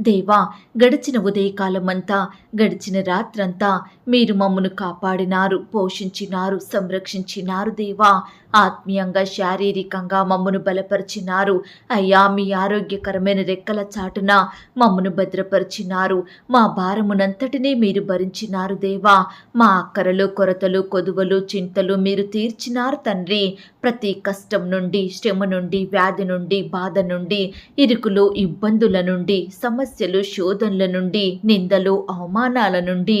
దేవా గడిచిన ఉదయకాలమంతా గడిచిన రాత్రంతా మీరు మమ్మను కాపాడినారు పోషించినారు సంరక్షించినారు దేవా. ఆత్మీయంగా శారీరకంగా మమ్మను బలపరిచినారు. అయ్యా మీ ఆరోగ్యకరమైన రెక్కల చాటున మమ్మను భద్రపరిచినారు. మా భారమునంతటినీ మీరు భరించినారు దేవా. మా అక్కరలు కొరతలు కొదువలు చింతలు మీరు తీర్చినారు తండ్రి. ప్రతి కష్టం నుండి శ్రమ నుండి వ్యాధి నుండి బాధ నుండి ఇరుకులు ఇబ్బందుల నుండి సమస్యలు శోధనల నుండి నిందలు అవమానాల నుండి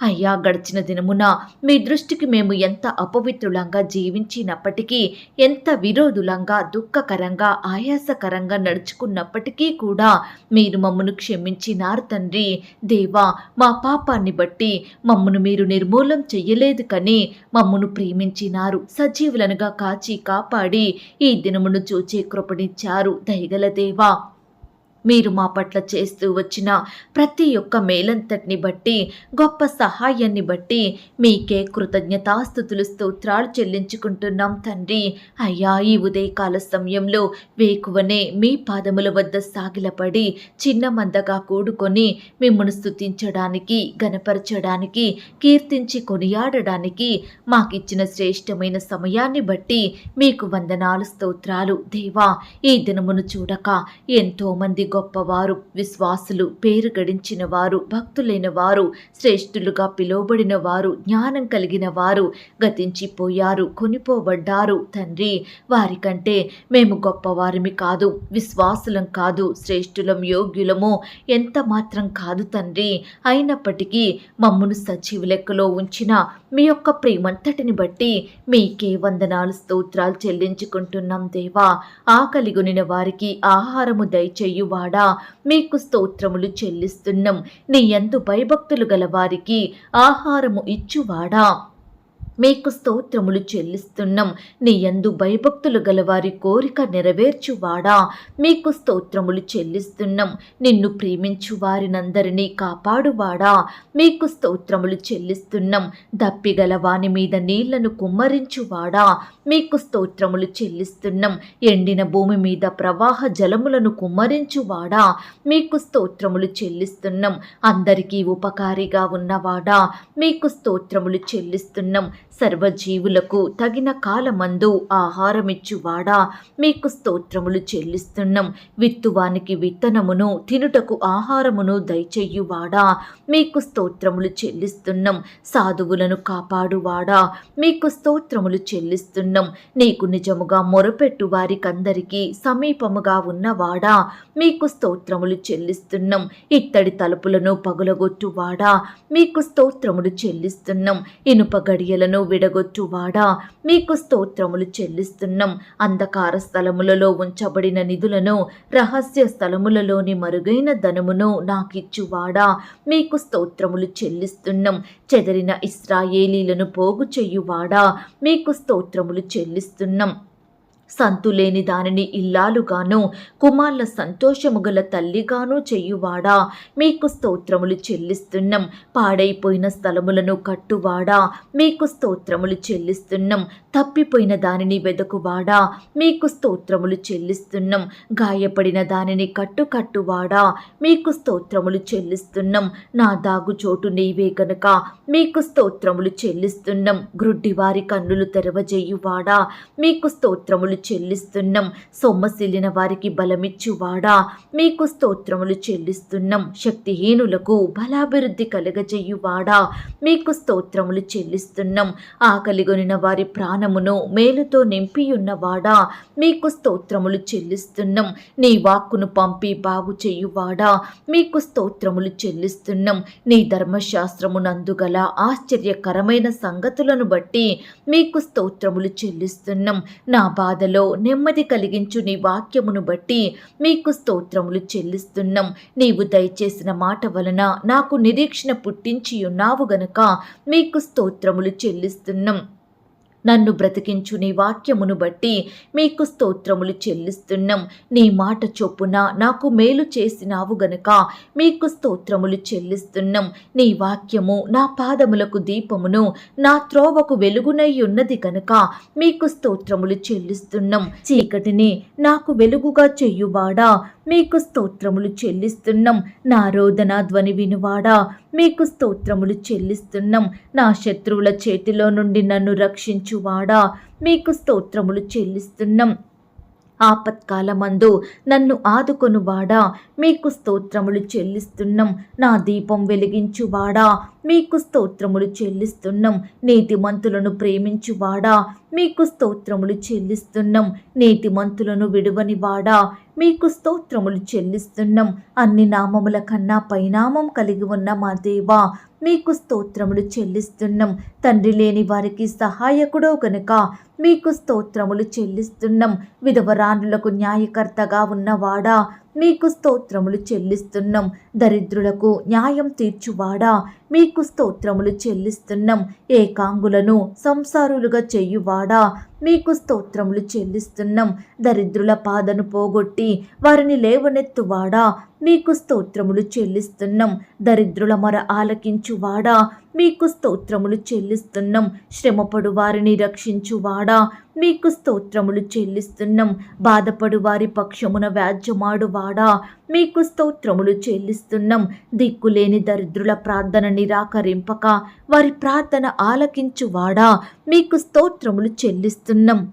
అయ్యా గడిచిన దినమున మీ దృష్టికి మేము ఎంత అపవిత్రులంగా జీవించినప్పటికీ ఎంత విరోధులంగా దుఃఖకరంగా ఆయాసకరంగా నడుచుకున్నప్పటికీ కూడా మీరు మమ్మను క్షమించినారు తండ్రి. దేవా మా పాపాన్ని బట్టి మమ్మను మీరు నిర్మూలం చెయ్యలేదు కానీ మమ్మను ప్రేమించినారు. సజీవులనుగా కాచి కాపాడి ఈ దినమును చూచే కృపణిచ్చారు దయగల దేవా మీరు మా పట్ల చేస్తూ వచ్చిన ప్రతి ఒక్క మేలంతటిని బట్టి గొప్ప సహాయాన్ని బట్టి మీకే కృతజ్ఞతాస్థుతులు స్తోత్రాలు చెల్లించుకుంటున్నాం తండ్రి. అయ్యా ఈ ఉదయకాల సమయంలో వేకువనే మీ పాదముల వద్ద సాగిలపడి చిన్న మందగా కూడుకొని మిమ్మల్ని స్థుతించడానికి గనపరచడానికి కీర్తించి కొనియాడడానికి మాకిచ్చిన శ్రేష్టమైన సమయాన్ని బట్టి మీకు వందనాలు స్తోత్రాలు. దేవా ఈ దినమును చూడక ఎంతోమంది గొప్పవారు విశ్వాసులు పేరు గడించిన వారు భక్తులైన వారు శ్రేష్ఠులుగా పిలువబడిన వారు జ్ఞానం కలిగిన వారు గతించిపోయారు కొనిపోబడ్డారు. తండ్రి వారికంటే మేము గొప్పవారిమి కాదు విశ్వాసులం కాదు శ్రేష్ఠులం యోగ్యులము ఎంత మాత్రం కాదు తండ్రి. అయినప్పటికీ మమ్మను సజీవ లెక్కలో ఉంచిన మీ యొక్క ప్రేమంతటిని బట్టి మీకే వందనాలు స్తోత్రాలు చెల్లించుకుంటున్నాం దేవా. ఆకలిగొనిన వారికి ఆహారము దయచేయువాడా మీకు స్తోత్రములు చెల్లిస్తున్నాం. నీ యందు భయభక్తులు గలవారికి ఆహారము ఇచ్చువాడా. మీకు స్తోత్రములు చెల్లిస్తున్నాం. నీ యందు భయభక్తులు గలవారి కోరిక నెరవేర్చువాడా? మీకు స్తోత్రములు చెల్లిస్తున్నాం. నిన్ను ప్రేమించు వారినందరినీ కాపాడువాడా? మీకు స్తోత్రములు చెల్లిస్తున్నాం. దప్పిగల వాని మీద నీళ్ళను కుమ్మరించువాడా? మీకు స్తోత్రములు చెల్లిస్తున్నాం. ఎండిన భూమి మీద ప్రవాహ జలములను కుమ్మరించువాడా? మీకు స్తోత్రములు చెల్లిస్తున్నాం. అందరికీ ఉపకారిగా ఉన్నవాడా? మీకు స్తోత్రములు చెల్లిస్తున్నాం. సర్వజీవులకు తగిన కాలమందు ఆహారమిచ్చువాడా? మీకు స్తోత్రములు చెల్లిస్తున్నాం. విత్తువానికి విత్తనమును తినుటకు ఆహారమును దయచెయ్యువాడా మీకు స్తోత్రములు చెల్లిస్తున్నాం. సాధువులను కాపాడువాడా? మీకు స్తోత్రములు చెల్లిస్తున్నాం. నీకు నిజముగా మొరపెట్టు వారికందరికీ సమీపముగా ఉన్నవాడా? మీకు స్తోత్రములు చెల్లిస్తున్నాం. ఇత్తడి తలుపులను పగులగొట్టువాడా? మీకు స్తోత్రములు చెల్లిస్తున్నాం. ఇనుప గడియలను విడగొట్టువాడా? మీకు స్తోత్రములు చెల్లిస్తున్నాం. అంధకార స్థలములలో ఉంచబడిన నిధులను రహస్య స్థలములలోని మరుగైన ధనమును నాకిచ్చువాడా? మీకు స్తోత్రములు చెల్లిస్తున్నాం. చెదరిన ఇస్రాయేలీలను పోగు చెయ్యువాడా మీకు స్తోత్రములు చెల్లిస్తున్నాం. సంతులేని దానిని ఇల్లాలుగాను కుమార్ల సంతోషము గల తల్లిగాను చెయ్యువాడా మీకు స్తోత్రములు చెల్లిస్తున్నాం. పాడైపోయిన స్థలములను కట్టువాడా? మీకు స్తోత్రములు చెల్లిస్తున్నాం. తప్పిపోయిన దానిని వెదకువాడా? మీకు స్తోత్రములు చెల్లిస్తున్నాం. గాయపడిన దానిని కట్టుకట్టువాడా మీకు స్తోత్రములు చెల్లిస్తున్నాం. నా దాగు చోటు నీవే గనుక మీకు స్తోత్రములు చెల్లిస్తున్నాం. గ్రుడ్డివారి కన్నులు తెరవజేయువాడా? మీకు స్తోత్రములు చెల్లిస్తున్నాం. సొమ్మసిల్లిన వారికి బలమిచ్చువాడా? మీకు స్తోత్రములు చెల్లిస్తున్నాం. శక్తిహీనులకు బలాభివృద్ధి కలగజేయువాడా? మీకు స్తోత్రములు చెల్లిస్తున్నాం. ఆకలిగొనిన వారి ప్రాణమును మేలుతో నింపియున్నవాడా? మీకు స్తోత్రములు చెల్లిస్తున్నాం. నీ వాక్కును పంపి బాగు చేయువాడా? మీకు స్తోత్రములు చెల్లిస్తున్నాం. నీ ధర్మశాస్త్రమునందుగల ఆశ్చర్యకరమైన సంగతులను బట్టి మీకు స్తోత్రములు చెల్లిస్తున్నాం. నా బాధలు నెమ్మది కలిగించు నీ వాక్యమును బట్టి మీకు స్తోత్రములు చెల్లిస్తున్నాం. నీవు దయచేసిన మాట వలన నాకు నిరీక్షణ పుట్టించి ఉన్నావు గనక మీకు స్తోత్రములు చెల్లిస్తున్నాం. నన్ను బ్రతికించు నీ వాక్యమును బట్టి మీకు స్తోత్రములు చెల్లిస్తున్నాం. నీ మాట చొప్పున నాకు మేలు చేసినావు గనుక మీకు స్తోత్రములు చెల్లిస్తున్నాం. నీ వాక్యము నా పాదములకు దీపమును నా త్రోవకు వెలుగునై ఉన్నది గనుక మీకు స్తోత్రములు చెల్లిస్తున్నాం. చీకటిని నాకు వెలుగుగా చెయ్యువాడా మీకు స్తోత్రములు చెల్లిస్తున్నాం. నా రోదన ధ్వని వినువాడా? మీకు స్తోత్రములు చెల్లిస్తున్నాం. నా శత్రువుల చేతిలో నుండి నన్ను రక్షించువాడా? మీకు స్తోత్రములు చెల్లిస్తున్నాం. ఆపత్కాలమందు నన్ను ఆదుకొనువాడా? మీకు స్తోత్రములు చెల్లిస్తున్నాం. నా దీపం వెలిగించువాడా? మీకు స్తోత్రములు చెల్లిస్తున్నాం. నీతిమంతులను ప్రేమించువాడా? మీకు స్తోత్రములు చెల్లిస్తున్నాం. నీతిమంతులను విడువని వాడా మీకు స్తోత్రములు చెల్లిస్తున్నాం. అన్ని నామముల కన్నా పైనామం కలిగి ఉన్న మా దేవా మీకు స్తోత్రములు చెల్లిస్తున్నాం. తండ్రి లేని వారికి సహాయకుడో గనుక మీకు స్తోత్రములు చెల్లిస్తున్నాం. విధవరానులకు న్యాయకర్తగా ఉన్నవాడా? మీకు స్తోత్రములు చెల్లిస్తున్నాం. దరిద్రులకు న్యాయం తీర్చువాడా? మీకు స్తోత్రములు చెల్లిస్తున్నాం. ఏకాంగులను సంసారులుగా చేయువాడా? మీకు స్తోత్రములు చెల్లిస్తున్నాం. దరిద్రుల పాదను పోగొట్టి వారిని లేవనెత్తువాడా? మీకు స్తోత్రములు చెల్లిస్తున్నాం. దరిద్రుల మొర ఆలకించువాడా? మీకు స్తోత్రములు చెల్లిస్తున్నాం. శ్రమపడు వారిని రక్షించువాడా? మీకు స్తోత్రములు చెల్లిస్తున్నాం. బాధపడు వారి పక్షమున వ్యాజ్యమాడువాడా? మీకు స్తోత్రములు చెల్లిస్తున్నాం. దిక్కులేని దరిద్రుల ప్రార్థన నిరాకరింపక వారి ప్రార్థన ఆలకించువాడా? మీకు స్తోత్రములు చెల్లిస్తున్నాం.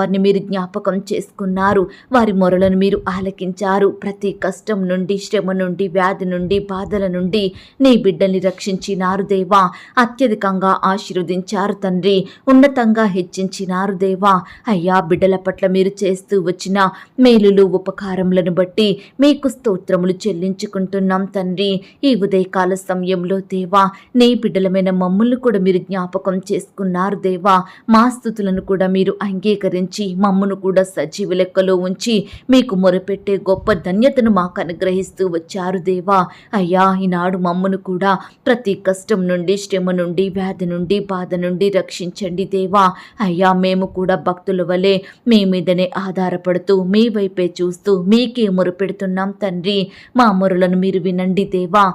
వారిని మీరు జ్ఞాపకం చేసుకున్నారు. వారి మొరలను మీరు ఆలకించారు. ప్రతి కష్టం నుండి శ్రమ నుండి వ్యాధి నుండి బాధల నుండి నీ బిడ్డల్ని రక్షించినారు దేవా. అత్యధికంగా ఆశీర్వదించారు తండ్రి. ఉన్నతంగా హెచ్చించినారు దేవా. అయ్యా బిడ్డల పట్ల మీరు చేస్తూ వచ్చిన మేలులు ఉపకారములను బట్టి మీకు స్తోత్రములు చెల్లించుకుంటున్నాం తండ్రి. ఈ ఉదయకాల సమయంలో దేవా నీ బిడ్డలమైన మమ్మల్ని కూడా మీరు జ్ఞాపకం చేసుకున్నారు దేవా. మా స్థుతులను కూడా మీరు అంగీకరించి మమ్మను కూడా సజీవ లెక్కలో ఉంచి మీకు మొరపెట్టే గొప్ప ధన్యతను మాకు అనుగ్రహిస్తూ వచ్చారు దేవా. అయ్యా ఈనాడు మమ్మను కూడా ప్రతి కష్టం నుండి శ్రమ నుండి వ్యాధి నుండి బాధ నుండి రక్షించండి దేవా. అయ్యా మేము కూడా భక్తుల వలె మీ మీదనే ఆధారపడుతూ మీ వైపే చూస్తూ మీకే మొరపెడుతున్నాం తండ్రి. మా మొరలను మీరు వినండి దేవా.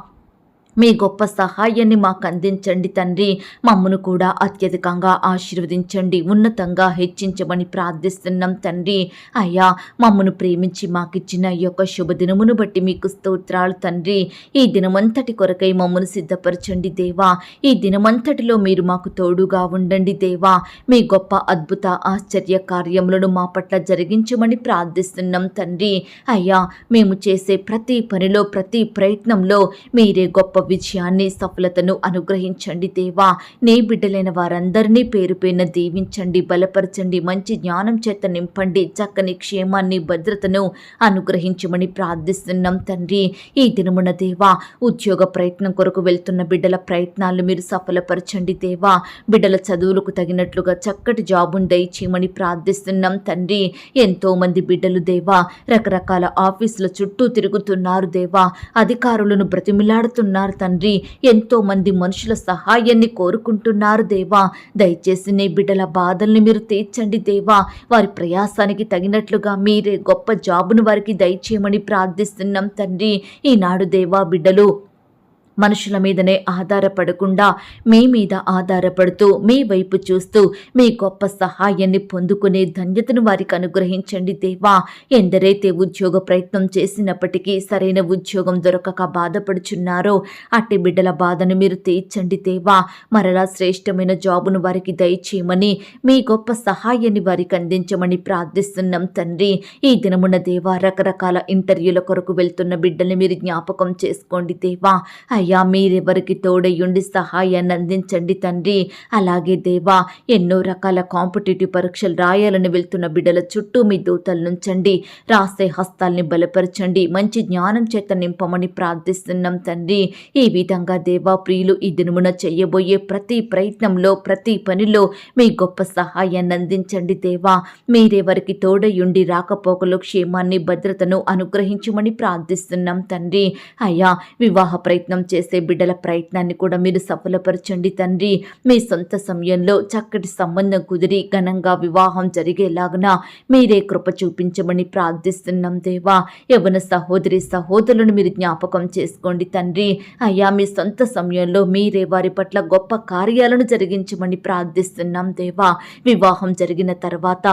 మీ గొప్ప సహాయాన్ని మాకు అందించండి తండ్రి. మమ్మను కూడా అత్యధికంగా ఆశీర్వదించండి. ఉన్నతంగా హెచ్చించమని ప్రార్థిస్తున్నాం తండ్రి. అయ్యా మమ్మను ప్రేమించి మాకిచ్చిన ఈ యొక్క శుభదినమును బట్టి మీకు స్తోత్రాలు తండ్రి. ఈ దినమంతటి కొరకై మమ్మను సిద్ధపరచండి దేవా. ఈ దినమంతటిలో మీరు మాకు తోడుగా ఉండండి దేవా. మీ గొప్ప అద్భుత ఆశ్చర్య కార్యములను మా పట్ల జరిగించమని ప్రార్థిస్తున్నాం తండ్రి. అయ్యా మేము చేసే ప్రతి పనిలో ప్రతి ప్రయత్నంలో మీరే గొప్ప విజయాన్ని సఫలతను అనుగ్రహించండి దేవా. నీ బిడ్డలైన వారందరినీ పేరు పైన దీవించండి బలపరచండి మంచి జ్ఞానం చేత నింపండి చక్కని క్షేమాన్ని భద్రతను అనుగ్రహించమని ప్రార్థిస్తున్నాం తండ్రి. ఈ దినమున దేవా ఉద్యోగ ప్రయత్నం కొరకు వెళ్తున్న బిడ్డల ప్రయత్నాలు మీరు సఫలపరచండి దేవా. బిడ్డల చదువులకు తగినట్లుగా చక్కటి జాబును దయచేయమని ప్రార్థిస్తున్నాం తండ్రి. ఎంతో మంది బిడ్డలు దేవా రకరకాల ఆఫీసుల చుట్టూ తిరుగుతున్నారు దేవా. అధికారులను బ్రతిమిలాడుతున్నారు తండ్రి. ఎంతో మంది మనుషుల సహాయాన్ని కోరుకుంటున్నారు దేవా. దయచేసి నీ బిడ్డల బాధల్ని మీరు తీర్చండి దేవా. వారి ప్రయాసానికి తగినట్లుగా మీరే గొప్ప జాబును వారికి దయచేయమని ప్రార్థిస్తున్నాం తండ్రి. ఈనాడు దేవా బిడ్డలు మనుషుల మీదనే ఆధారపడకుండా మీ మీద ఆధారపడుతూ మీ వైపు చూస్తూ మీ గొప్ప సహాయాన్ని పొందుకునే ధన్యతను వారికి అనుగ్రహించండి దేవా. ఎందరైతే ఉద్యోగ ప్రయత్నం చేసినప్పటికీ సరైన ఉద్యోగం దొరకక బాధపడుచున్నారో అట్టి బిడ్డల బాధను మీరు తీర్చండి దేవా. మరలా శ్రేష్టమైన జాబును వారికి దయచేయమని మీ గొప్ప సహాయాన్ని వారికి అందించమని ప్రార్థిస్తున్నాం తండ్రి. ఈ దినమున దేవా రకరకాల ఇంటర్వ్యూల కొరకు వెళ్తున్న బిడ్డల్ని మీరు జ్ఞాపకం చేసుకోండి దేవా. అయ్యా మీరెవరికి తోడయ్యుండి సహాయాన్ని అందించండి తండ్రి. అలాగే దేవా ఎన్నో రకాల కాంపిటేటివ్ పరీక్షలు రాయాలని వెళ్తున్న బిడ్డల చుట్టూ మీ దూతలు నుంచండి. రాసే హస్తాల్ని బలపరచండి. మంచి జ్ఞానం చేత నింపమని ప్రార్థిస్తున్నాం తండ్రి. ఈ విధంగా దేవా ప్రియులు ఈ దినమున చెయ్యబోయే ప్రతి ప్రయత్నంలో ప్రతి పనిలో మీ గొప్ప సహాయాన్ని అందించండి దేవా. మీరెవరికి తోడయుండి రాకపోకలు క్షేమాన్ని భద్రతను అనుగ్రహించమని ప్రార్థిస్తున్నాం తండ్రి. అయ్యా వివాహ ప్రయత్నం చేసే బిడ్డల ప్రయత్నాన్ని కూడా మీరు సఫలపరచండి తండ్రి. మీ సొంత సమయంలో చక్కటి సంబంధం కుదిరి ఘనంగా వివాహం జరిగేలాగున మీరే కృప చూపించమని ప్రార్థిస్తున్నాం దేవా. యవన సహోదరి సహోదరులను మీరు జ్ఞాపకం చేసుకోండి తండ్రి. అయ్యా మీ సొంత సమయంలో మీరే వారి పట్ల గొప్ప కార్యాలను జరిగించమని ప్రార్థిస్తున్నాం దేవా. వివాహం జరిగిన తర్వాత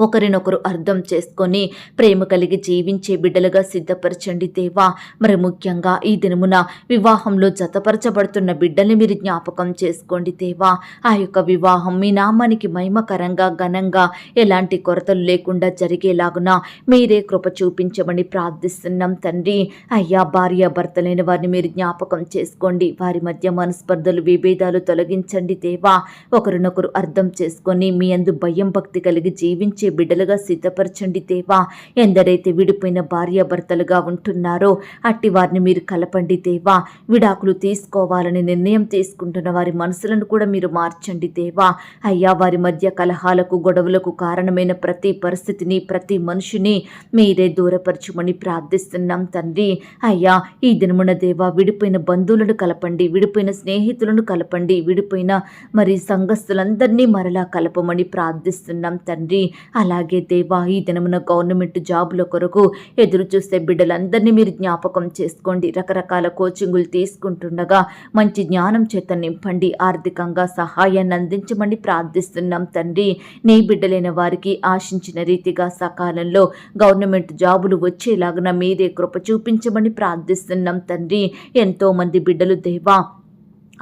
ఒకరినొకరు అర్థం చేసుకొని ప్రేమ కలిగి జీవించే బిడ్డలుగా సిద్ధపరచండి దేవా. మరి ముఖ్యంగా ఈ దినమున వివాహంలో జతపరచబడుతున్న బిడ్డల్ని మీరు జ్ఞాపకం చేసుకోండి దేవా. ఆ యొక్క వివాహం మీ నామానికి మహిమకరంగా ఘనంగా ఎలాంటి కొరతలు లేకుండా జరిగేలాగున మీరే కృప చూపించమని ప్రార్థిస్తున్నాం తండ్రి. అయ్యా భార్య భర్తలైన వారిని మీరు జ్ఞాపకం చేసుకోండి. వారి మధ్య మనస్పర్ధలు విభేదాలు తొలగించండి దేవా. ఒకరినొకరు అర్థం చేసుకొని మీ అందు భయం భక్తి కలిగి జీవించే జీవించే బిడ్డలుగా సిద్ధపరచండి దేవా. ఎందరైతే విడిపోయిన భార్యాభర్తలుగా ఉంటున్నారో అట్టి వారిని మీరు కలపండి దేవా. విడాకులు తీసుకోవాలని నిర్ణయం తీసుకుంటున్న వారి మనసులను కూడా మీరు మార్చండి దేవా. అయ్యా వారి మధ్య కలహాలకు గొడవలకు కారణమైన ప్రతి పరిస్థితిని ప్రతి మనిషిని మీరే దూరపరచమని ప్రార్థిస్తున్నాం తండ్రి. అయ్యా ఈ దినమున దేవా విడిపోయిన బంధువులను కలపండి విడిపోయిన స్నేహితులను కలపండి విడిపోయిన మరి సంఘస్థులందరినీ మరలా కలపమని ప్రార్థిస్తున్నాం తండ్రి. అలాగే దేవా ఈ దినమున గవర్నమెంట్ జాబుల కొరకు ఎదురు చూసే బిడ్డలందరినీ మీరు జ్ఞాపకం చేసుకోండి. రకరకాల కోచింగులు తీసుకుంటుండగా మంచి జ్ఞానం చేత నింపండి. ఆర్థికంగా సహాయాన్ని అందించమని ప్రార్థిస్తున్నాం తండ్రి. నీ బిడ్డలైన వారికి ఆశించిన రీతిగా సకాలంలో గవర్నమెంట్ జాబులు వచ్చేలాగున మీరే కృప చూపించమని ప్రార్థిస్తున్నాం తండ్రి. ఎంతో మంది బిడ్డలు దేవా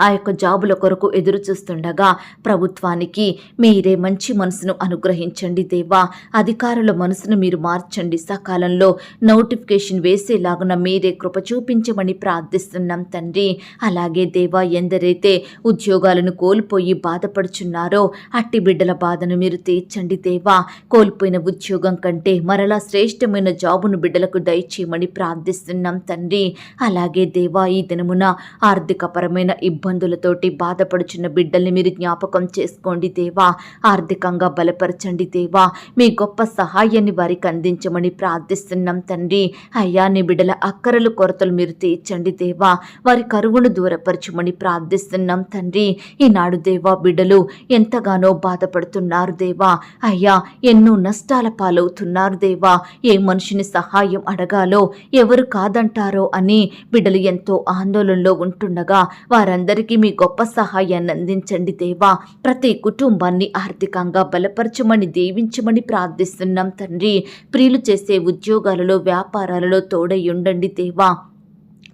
ఆ యొక్క జాబుల కొరకు ఎదురు చూస్తుండగా ప్రభుత్వానికి మీరే మంచి మనసును అనుగ్రహించండి దేవా. అధికారుల మనసును మీరు మార్చండి. సకాలంలో నోటిఫికేషన్ వేసేలాగున మీరే కృప చూపించమని ప్రార్థిస్తున్నాం తండ్రి. అలాగే దేవా ఎందరైతే ఉద్యోగాలను కోల్పోయి బాధపడుచున్నారో అట్టి బిడ్డల బాధను మీరు తీర్చండి దేవా. కోల్పోయిన ఉద్యోగం కంటే మరలా శ్రేష్టమైన జాబును బిడ్డలకు దయచేయమని ప్రార్థిస్తున్నాం తండ్రి. అలాగే దేవా ఈ దినమున ఆర్థికపరమైన ఇబ్బందులతోటి బాధపడుచున్న బిడ్డల్ని మీరు జ్ఞాపకం చేసుకోండి దేవా. ఆర్థికంగా బలపరచండి దేవా. మీ గొప్ప సహాయాన్ని వారికి అందించమని ప్రార్థిస్తున్నాం తండ్రి. అయ్యా నీ బిడ్డల అక్కరలు కొరతలు మీరు తీర్చండి దేవా. వారి కరువును దూరపరచమని ప్రార్థిస్తున్నాం తండ్రి. ఈనాడు దేవా బిడ్డలు ఎంతగానో బాధపడుతున్నారు దేవా. అయ్యా ఎన్నో నష్టాల పాలవుతున్నారు దేవా. ఏ మనిషిని సహాయం అడగాలో ఎవరు కాదంటారో అని బిడ్డలు ఎంతో ఆందోళనలో ఉంటుండగా వారందరూ అందరికీ మీ గొప్ప సహాయాన్ని అందించండి దేవా. ప్రతి కుటుంబాన్ని ఆర్థికంగా బలపరచమని దీవించమని ప్రార్థిస్తున్నాం తండ్రి. ప్రియులు చేసే ఉద్యోగాలలో వ్యాపారాలలో తోడై ఉండండి దేవా.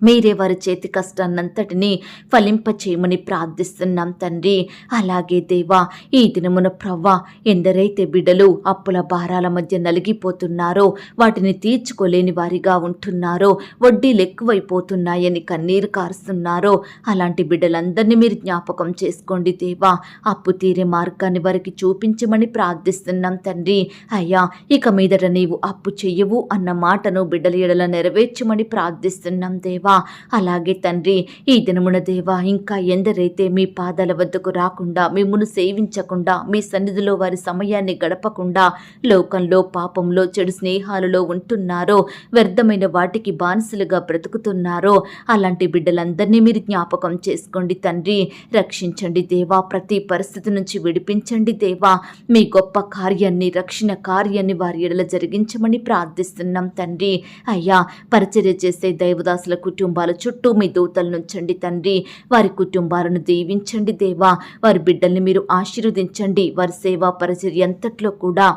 మీరే వారి చేతి కష్టాన్నంతటినీ ఫలింపచేయమని ప్రార్థిస్తున్నాం తండ్రి. అలాగే దేవా ఈ దినమున ప్రవ్వా ఎందరైతే బిడ్డలు అప్పుల భారాల మధ్య నలిగిపోతున్నారో వాటిని తీర్చుకోలేని వారిగా ఉంటున్నారో వడ్డీలు ఎక్కువైపోతున్నాయని కన్నీరు కారుస్తున్నారో అలాంటి బిడ్డలందరినీ మీరు జ్ఞాపకం చేసుకోండి దేవా. అప్పు తీరే మార్గాన్ని వారికి చూపించమని ప్రార్థిస్తున్నాం తండ్రి. అయ్యా ఇక మీదట నీవు అప్పు చెయ్యవు అన్న మాటను బిడ్డల ఎడల నెరవేర్చమని ప్రార్థిస్తున్నాం దేవా. దేవా. అలాగే తండ్రి ఈ దినమున దేవా ఇంకా ఎందరైతే మీ పాదాల వద్దకు రాకుండా మిమ్మును సేవించకుండా మీ సన్నిధిలో వారి సమయాన్ని గడపకుండా లోకంలో పాపంలో చెడు స్నేహాలలో ఉంటున్నారో వ్యర్థమైన వాటికి బానిసలుగా బ్రతుకుతున్నారో అలాంటి బిడ్డలందరినీ మీరు జ్ఞాపకం చేసుకోండి తండ్రి. రక్షించండి దేవా ప్రతి పరిస్థితి నుంచి విడిపించండి దేవా. మీ గొప్ప కార్యాన్ని రక్షణ కార్యాన్ని వారి ఎడల జరిగించమని ప్రార్థిస్తున్నాం తండ్రి. అయ్యా పరిచర్య చేసే దైవదాసుల కుటుంబాల చుట్టూ మీ దూతలు నుంచండి తండ్రి. వారి కుటుంబాలను దీవించండి దేవా. వారి బిడ్డల్ని మీరు ఆశీర్వదించండి. వారి సేవా పరిచర్య అంతట్లో కూడా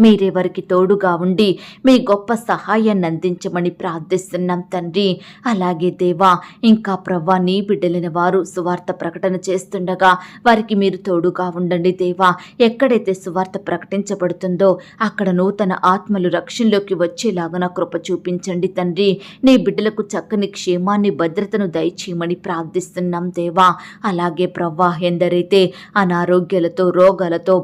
మీరే వారికి తోడుగా ఉండి మీ గొప్ప సహాయాన్ని అందించమని ప్రార్థిస్తున్నాం తండ్రి. అలాగే దేవా ఇంకా ప్రవ్వా నీ బిడ్డలైన వారు సువార్త ప్రకటన చేస్తుండగా వారికి మీరు తోడుగా ఉండండి దేవా. ఎక్కడైతే సువార్త ప్రకటించబడుతుందో అక్కడ నూతన ఆత్మలు రక్షణలోకి వచ్చేలాగా కృప చూపించండి తండ్రి. నీ బిడ్డలకు చక్కని క్షేమాన్ని భద్రతను దయచేయమని ప్రార్థిస్తున్నాం దేవా. అలాగే ప్రవ్వా ఎందరైతే అనారోగ్యాలతో రోగాలతో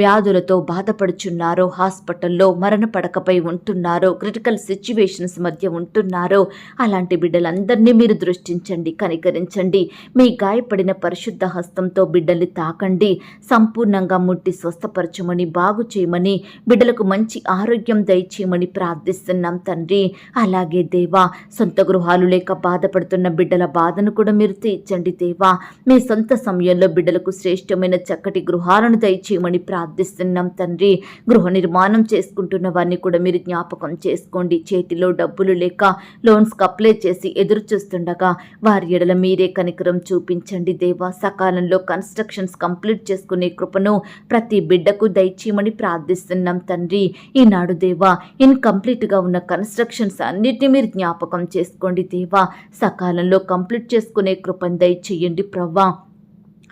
వ్యాధులతో బాధపడుచున్నారో హాస్పిటల్లో మరణ పడకపై ఉంటున్నారో క్రిటికల్ సిచ్యువేషన్స్ మధ్య ఉంటున్నారో అలాంటి బిడ్డలందరినీ మీరు దృష్టించండి కనికరించండి. మీ గాయపడిన పరిశుద్ధ హస్తంతో బిడ్డల్ని తాకండి. సంపూర్ణంగా ముట్టి స్వస్థపరచమని బాగు చేయమని బిడ్డలకు మంచి ఆరోగ్యం దయచేయమని ప్రార్థిస్తున్నాం తండ్రి. అలాగే దేవా సొంత గృహాలు లేక బాధపడుతున్న బిడ్డల బాధను కూడా మీరు తీర్చండి దేవా. మీ సొంత సమయంలో బిడ్డలకు శ్రేష్టమైన చక్కటి గృహాలను దయచేయమని ప్రార్థిస్తున్నాం తండ్రి. గృహ నిర్మాణం చేసుకుంటున్న వారిని కూడా మీరు జ్ఞాపకం చేసుకోండి. చేతిలో డబ్బులు లేక లోన్స్కి అప్లై చేసి ఎదురు చూస్తుండగా వారి ఎడల మీరే కనికరం చూపించండి. దేవా సకాలంలో కన్స్ట్రక్షన్స్ కంప్లీట్ చేసుకునే కృపను ప్రతి బిడ్డకు దయచేయమని ప్రార్థిస్తున్నాం తండ్రి. ఈనాడు దేవా ఇన్కంప్లీట్గా ఉన్న కన్స్ట్రక్షన్స్ అన్నిటినీ మీరు జ్ఞాపకం చేసుకోండి దేవా. సకాలంలో కంప్లీట్ చేసుకునే కృపను దయచేయండి ప్రవ్వా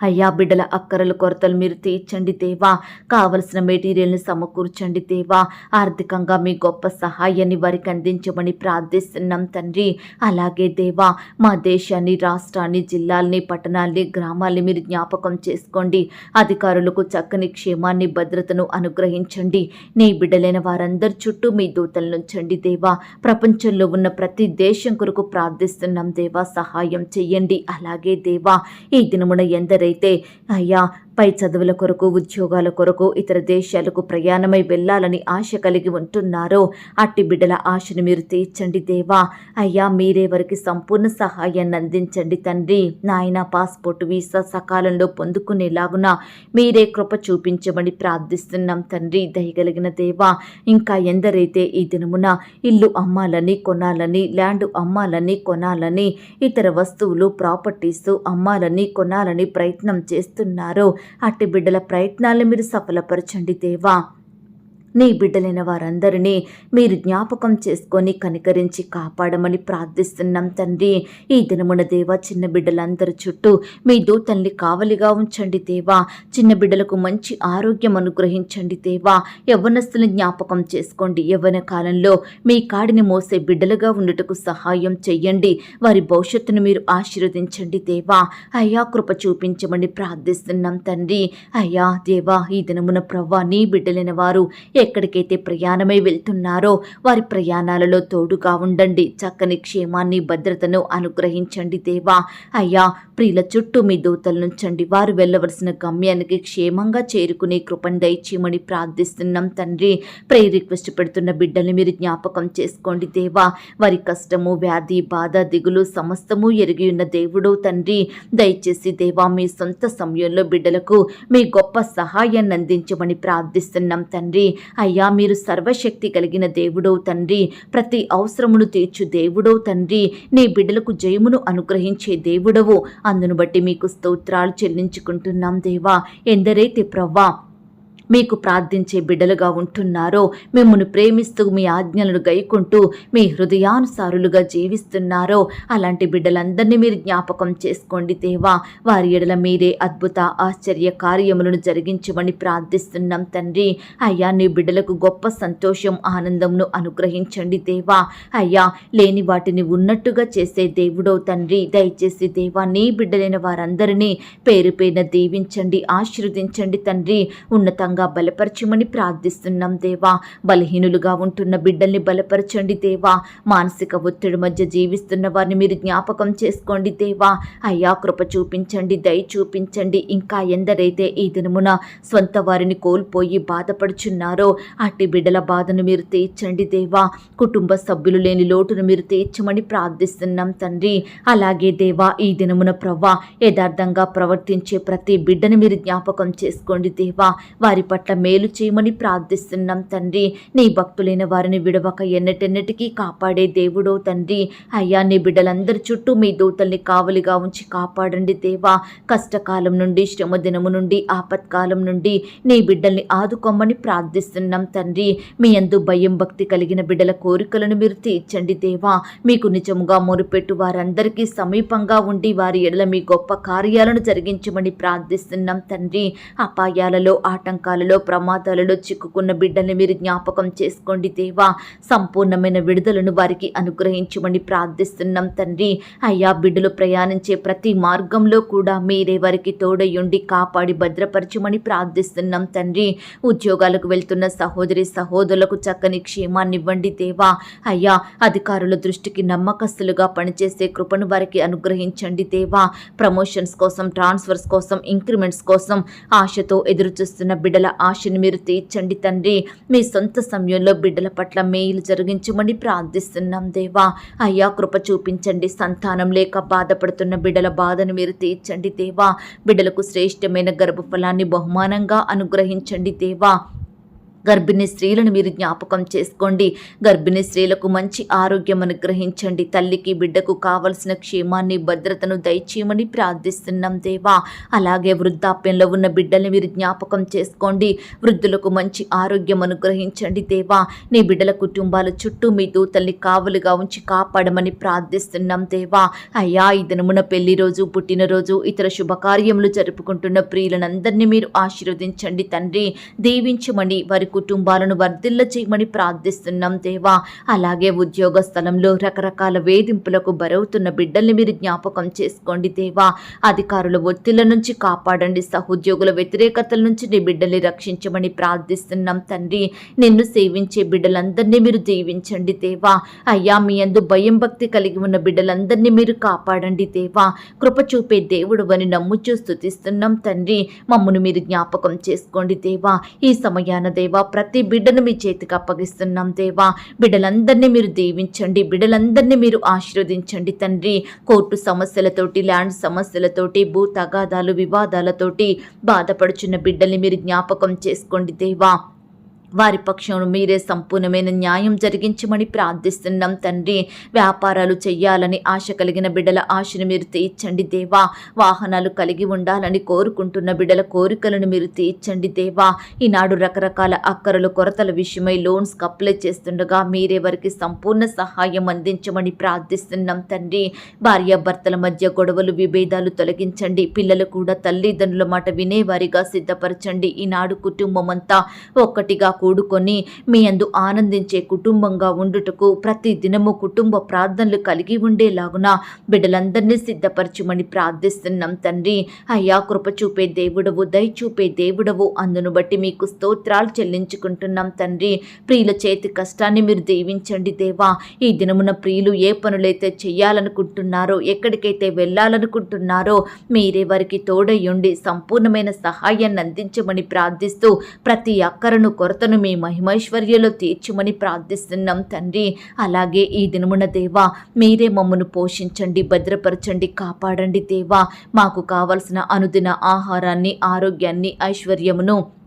అయ్యా బిడ్డల అక్కరల కొరతలు మీరు తీర్చండి దేవా కావలసిన మెటీరియల్ని సమకూర్చండి దేవా ఆర్థికంగా మీ గొప్ప సహాయాన్ని వారికి అందించమని ప్రార్థిస్తున్నాం తండ్రి. అలాగే దేవా మా దేశాన్ని రాష్ట్రాన్ని జిల్లాల్ని పట్టణాల్ని గ్రామాల్ని మీరు జ్ఞాపకం చేసుకోండి. అధికారులకు చక్కని క్షేమాన్ని భద్రతను అనుగ్రహించండి. నీ బిడ్డలైన వారందరి చుట్టూ మీ దూతలు నుంచండి దేవా ప్రపంచంలో ఉన్న ప్రతి దేశం కొరకు ప్రార్థిస్తున్నాం దేవా సహాయం చెయ్యండి అలాగే దేవా ఈ దినమున ఎవరైతే అయ్యా పై చదువుల కొరకు ఉద్యోగాల కొరకు ఇతర దేశాలకు ప్రయాణమై వెళ్ళాలని ఆశ కలిగి ఉంటున్నారో అట్టి బిడ్డల ఆశను మీరు తీర్చండి దేవా. అయ్యా మీరే వారికి సంపూర్ణ సహాయాన్ని అందించండి తండ్రి. నాయన పాస్పోర్ట్ వీసా సకాలంలో పొందుకునేలాగున మీరే కృప చూపించమని ప్రార్థిస్తున్నాం తండ్రి. దయగలిగిన దేవా ఇంకా ఎందరైతే ఈ దినమున ఇల్లు అమ్మాలని కొనాలని ల్యాండ్ అమ్మాలని కొనాలని ఇతర వస్తువులు ప్రాపర్టీస్ అమ్మాలని కొనాలని ప్రయత్నం ప్రయత్నం చేస్తున్నారో. అట్టి బిడ్డల ప్రయత్నాలను మీరు సఫలపరచండి దేవా. నీ బిడ్డలైన వారందరినీ మీరు జ్ఞాపకం చేసుకొని కనికరించి కాపాడమని ప్రార్థిస్తున్నాం తండ్రి. ఈ దినమున దేవా చిన్న బిడ్డలందరి చుట్టూ మీ దూతల్ని కావలిగా ఉంచండి దేవా. చిన్న బిడ్డలకు మంచి ఆరోగ్యం అనుగ్రహించండి దేవా. యవ్వనస్తుని జ్ఞాపకం చేసుకోండి. యవ్వన కాలంలో మీ కాడిని మోసే బిడ్డలుగా ఉండుటకు సహాయం చెయ్యండి. వారి భవిష్యత్తును మీరు ఆశీర్వదించండి దేవా. అయ్యా కృప చూపించమని ప్రార్థిస్తున్నాం తండ్రి. అయ్యా దేవా ఈ దినమున ప్రవ్వా నీ బిడ్డలైన వారు ఎక్కడికైతే ప్రయాణమై వెళ్తున్నారో వారి ప్రయాణాలలో తోడుగా ఉండండి. చక్కని క్షేమాన్ని భద్రతను అనుగ్రహించండి దేవా. అయ్యా ప్రియుల చుట్టూ మీ దూతలు నుంచండి వారు వెళ్ళవలసిన గమ్యానికి క్షేమంగా చేరుకునే కృపను దయచేయమని ప్రార్థిస్తున్నాం తండ్రి. ప్రే రిక్వెస్ట్ పెడుతున్న బిడ్డల్ని మీరు జ్ఞాపకం చేసుకోండి దేవా. వారి కష్టము వ్యాధి బాధ దిగులు సమస్తము ఎరిగి ఉన్న దేవుడు తండ్రి. దయచేసి దేవా మీ సొంత సమయంలో బిడ్డలకు మీ గొప్ప సహాయాన్ని అందించమని ప్రార్థిస్తున్నాం తండ్రి. అయ్యా మీరు సర్వశక్తి కలిగిన దేవుడో తండ్రి. ప్రతి అవసరమును తీర్చు దేవుడో తండ్రి. నీ బిడ్డలకు జయమును అనుగ్రహించే దేవుడవు. అందును బట్టి మీకు స్తోత్రాలు చెల్లించుకుంటున్నాం దేవా. ఎందరైతే ప్రవ్వా మీకు ప్రార్థించే బిడ్డలుగా ఉంటున్నారో మిమ్మల్ని ప్రేమిస్తూ మీ ఆజ్ఞలను గైకుంటూ మీ హృదయానుసారులుగా జీవిస్తున్నారో అలాంటి బిడ్డలందరినీ మీరు జ్ఞాపకం చేసుకోండి దేవా. వారి ఎడల మీరే అద్భుత ఆశ్చర్య కార్యములను జరిగించమని ప్రార్థిస్తున్నాం తండ్రి. అయ్యా నీ బిడ్డలకు గొప్ప సంతోషం ఆనందంను అనుగ్రహించండి దేవా. అయ్యా లేని వాటిని ఉన్నట్టుగా చేసే దేవుడో తండ్రి. దయచేసి దేవా నీ బిడ్డలైన వారందరినీ పేరు పేరున దీవించండి ఆశీర్వదించండి తండ్రి. ఉన్నతంగా యథార్థంగా బలపరచమని ప్రార్థిస్తున్నాం దేవా. బలహీనులుగా ఉంటున్న బిడ్డల్ని బలపరచండి దేవా. మానసిక ఒత్తిడి మధ్య జీవిస్తున్న వారిని మీరు జ్ఞాపకం చేసుకోండి దేవా. అయ్యా కృప చూపించండి దయ చూపించండి. ఇంకా ఎందరైతే ఈ దినమున సొంత వారిని కోల్పోయి బాధపడుచున్నారో అట్టి బిడ్డల బాధను మీరు తీర్చండి దేవా. కుటుంబ సభ్యులు లేని లోటును మీరు తీర్చమని ప్రార్థిస్తున్నాం తండ్రి. అలాగే దేవా ఈ దినమున ప్రవ్వా యథార్థంగా ప్రవర్తించే ప్రతి బిడ్డను మీరు జ్ఞాపకం చేసుకోండి దేవా. వారి పట్ల మేలు చేయమని ప్రార్థిస్తున్నాం తండ్రి. నీ భక్తులైన వారిని విడవక ఎన్నటెన్నటికీ కాపాడే దేవుడో తండ్రి. అయ్యా నీ బిడ్డలందరి చుట్టూ మీ దూతల్ని కావలిగా ఉంచి కాపాడండి దేవా. కష్టకాలం నుండి శ్రమ దినము నుండి ఆపత్కాలం నుండి నీ బిడ్డల్ని ఆదుకోమని ప్రార్థిస్తున్నాం తండ్రి. మీ అందు భయం భక్తి కలిగిన బిడ్డల కోరికలను మీరు తీర్చండి దేవా. మీకు నిజముగా మొరుపెట్టు వారందరికీ సమీపంగా ఉండి వారి ఎడల మీ గొప్ప కార్యాలను జరిగించమని ప్రార్థిస్తున్నాం తండ్రి. అపాయాలలో ఆటంకాలు ఆటంకాలలో ప్రమాదాలలో చిక్కుకున్న బిడ్డల్ని మీరు జ్ఞాపకం చేసుకోండి దేవా. సంపూర్ణమైన విడుదలను వారికి అనుగ్రహించమని ప్రార్థిస్తున్నాం తండ్రి. అయ్యా బిడ్డలు ప్రయాణించే ప్రతి మార్గంలో కూడా మీరే వారికి తోడయుండి కాపాడి భద్రపరచమని ప్రార్థిస్తున్నాం తండ్రి. ఉద్యోగాలకు వెళ్తున్న సహోదరి సహోదరులకు చక్కని క్షేమాన్ని ఇవ్వండి దేవా. అయ్యా అధికారుల దృష్టికి నమ్మకస్తులుగా పనిచేసే కృపను వారికి అనుగ్రహించండి దేవా. ప్రమోషన్స్ కోసం ట్రాన్స్ఫర్స్ కోసం ఇంక్రిమెంట్స్ కోసం ఆశతో ఎదురు చూస్తున్న బిడ్డల ఆశని మీరు తీర్చండి తండ్రి. మీ సొంత సమయంలో బిడ్డల పట్ల మేలు జరిగించమని ప్రార్థిస్తున్నాం దేవా. అయ్యా కృప చూపించండి. సంతానం లేక బాధపడుతున్న బిడ్డల బాధను మీరు తీర్చండి దేవా. బిడ్డలకు శ్రేష్టమైన గర్భఫలాన్ని బహుమానంగా అనుగ్రహించండి దేవా. గర్భిణీ స్త్రీలను మీరు జ్ఞాపకం చేసుకోండి. గర్భిణీ స్త్రీలకు మంచి ఆరోగ్యం అనుగ్రహించండి. తల్లికి బిడ్డకు కావలసిన క్షేమాన్ని భద్రతను దయచేయమని ప్రార్థిస్తున్నాం దేవా. అలాగే వృద్ధాప్యంలో ఉన్న బిడ్డల్ని మీరు జ్ఞాపకం చేసుకోండి. వృద్ధులకు మంచి ఆరోగ్యం అనుగ్రహించండి దేవా. నీ బిడ్డల కుటుంబాల చుట్టూ మీ దూతల్ని కావలుగా ఉంచి కాపాడమని ప్రార్థిస్తున్నాం దేవా. అయ్యా ఈ దినమున పెళ్ళి రోజు పుట్టినరోజు ఇతర శుభకార్యములు జరుపుకుంటున్న ప్రియులనందరినీ మీరు ఆశీర్వదించండి తండ్రి. దీవించమని వారి కుటుంబాలను వర్ధిల్ల చేయమని ప్రార్థిస్తున్నాం దేవా. అలాగే ఉద్యోగ స్థలంలో రకరకాల వేధింపులకు బరవుతున్న బిడ్డల్ని మీరు జ్ఞాపకం చేసుకోండి దేవా. అధికారుల ఒత్తిళ్ళ నుంచి కాపాడండి. సహోద్యోగుల వ్యతిరేకతల నుంచి నీ బిడ్డల్ని రక్షించమని ప్రార్థిస్తున్నాం తండ్రి. నిన్ను సేవించే బిడ్డలందరినీ మీరు దీవించండి దేవా. అయ్యా మీ అందు భయం భక్తి కలిగి ఉన్న బిడ్డలందరినీ మీరు కాపాడండి దేవా. కృప చూపే దేవుడు అని నమ్ముచూ స్థుతిస్తున్నాం తండ్రి. మమ్మను మీరు జ్ఞాపకం చేసుకోండి దేవా. ఈ సమయాన దేవా ప్రతి బిడ్డను మీ చేతికి అప్పగిస్తున్నాం దేవా. బిడ్డలందరినీ మీరు దీవించండి బిడ్డలందరినీ మీరు ఆశీర్వదించండి తండ్రి. కోర్టు సమస్యలతోటి ల్యాండ్ సమస్యలతోటి భూ తగాదాలు వివాదాలతోటి బాధపడుచున్న బిడ్డల్ని మీరు జ్ఞాపకం చేసుకోండి దేవా. వారి పక్షంలో మీరే సంపూర్ణమైన న్యాయం జరిగించమని ప్రార్థిస్తున్నాం తండ్రి. వ్యాపారాలు చెయ్యాలని ఆశ కలిగిన బిడ్డల ఆశను మీరు తీర్చండి దేవా. వాహనాలు కలిగి ఉండాలని కోరుకుంటున్న బిడ్డల కోరికలను మీరు తీర్చండి దేవా. ఈనాడు రకరకాల అక్కరలు కొరతల విషయమై లోన్స్ అప్లై చేస్తుండగా మీరే వారికి సంపూర్ణ సహాయం అందించమని ప్రార్థిస్తున్నాం తండ్రి. భార్యాభర్తల మధ్య గొడవలు విభేదాలు తొలగించండి. పిల్లలు కూడా తల్లిదండ్రుల మాట వినేవారిగా సిద్ధపరచండి. ఈనాడు కుటుంబం అంతా ఒక్కటిగా కూడుకొని మీ అందు ఆనందించే కుటుంబంగా ఉండుటకు ప్రతి దినము కుటుంబ ప్రార్థనలు కలిగి ఉండేలాగున బిడ్డలందరినీ సిద్ధపరచుమని ప్రార్థిస్తున్నాం తండ్రి. అయ్యా కృప చూపే దేవుడవు దయ చూపే దేవుడవు. అందును బట్టి మీకు స్తోత్రాలు చెల్లించుకుంటున్నాం తండ్రి. ప్రియుల చేతి కష్టాన్ని మీరు దీవించండి దేవా. ఈ దినమున ప్రియులు ఏ పనులైతే చేయాలనుకుంటున్నారో ఎక్కడికైతే వెళ్ళాలనుకుంటున్నారో మీరే వారికి తోడయ్యుండి సంపూర్ణమైన సహాయాన్ని అందించమని ప్రార్థిస్తూ ప్రతి అక్కరను కొరతను మీ మహిమైశ్వర్యలో తీర్చుమని ప్రార్థిస్తున్నాం తండ్రి. అలాగే ఈ దినమున దేవా మీరే మమ్మను పోషించండి భద్రపరచండి కాపాడండి దేవా. మాకు కావలసిన అనుదిన ఆహారాన్ని ఆరోగ్యాన్ని ఐశ్వర్యమును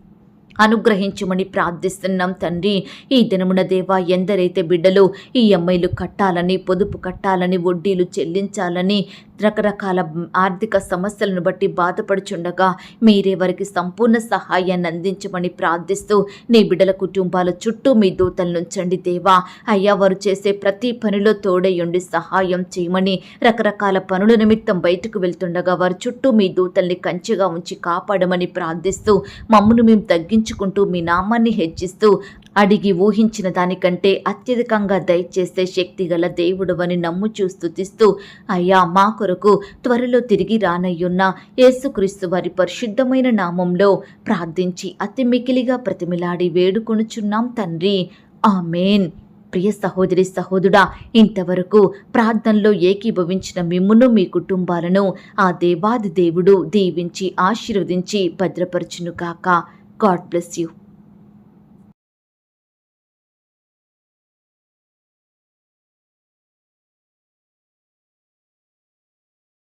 అనుగ్రహించమని ప్రార్థిస్తున్నాం తండ్రి. ఈ దినమున దేవా ఎందరైతే బిడ్డలు ఈఎంఐలు కట్టాలని పొదుపు కట్టాలని వడ్డీలు చెల్లించాలని రకరకాల ఆర్థిక సమస్యలను బట్టి బాధపడుచుండగా మీరే వారికి సంపూర్ణ సహాయాన్ని అందించమని ప్రార్థిస్తూ నీ బిడ్డల కుటుంబాల చుట్టూ మీ దూతలు నుంచండి దేవా. అయ్యా వారు చేసే ప్రతి పనిలో తోడయుండి సహాయం చేయమని రకరకాల పనుల నిమిత్తం బయటకు వెళ్తుండగా వారి చుట్టూ మీ దూతల్ని కంచెగా ఉంచి కాపాడమని ప్రార్థిస్తూ మమ్మను మేము తగ్గించుకుంటూ మీ నామాన్ని హెచ్చిస్తూ అడిగి ఊహించిన దానికంటే అత్యధికంగా దయచేసే శక్తి గల దేవుడవని నమ్ము చూస్తుతిస్తూ అయ్యా మా కొరకు త్వరలో తిరిగి రానయ్యున్న యేసుక్రీస్తు వారి పరిశుద్ధమైన నామంలో ప్రార్థించి అతి మికిలిగా ప్రతిమిలాడి వేడుకొనుచున్నాం తండ్రి. ఆమెన్. ప్రియ సహోదరి సహోదరుడా ఇంతవరకు ప్రార్థనలో ఏకీభవించిన మిమ్మును మీ కుటుంబాలను ఆ దేవాది దేవుడు దీవించి ఆశీర్వదించి భద్రపరచును కాక God bless you.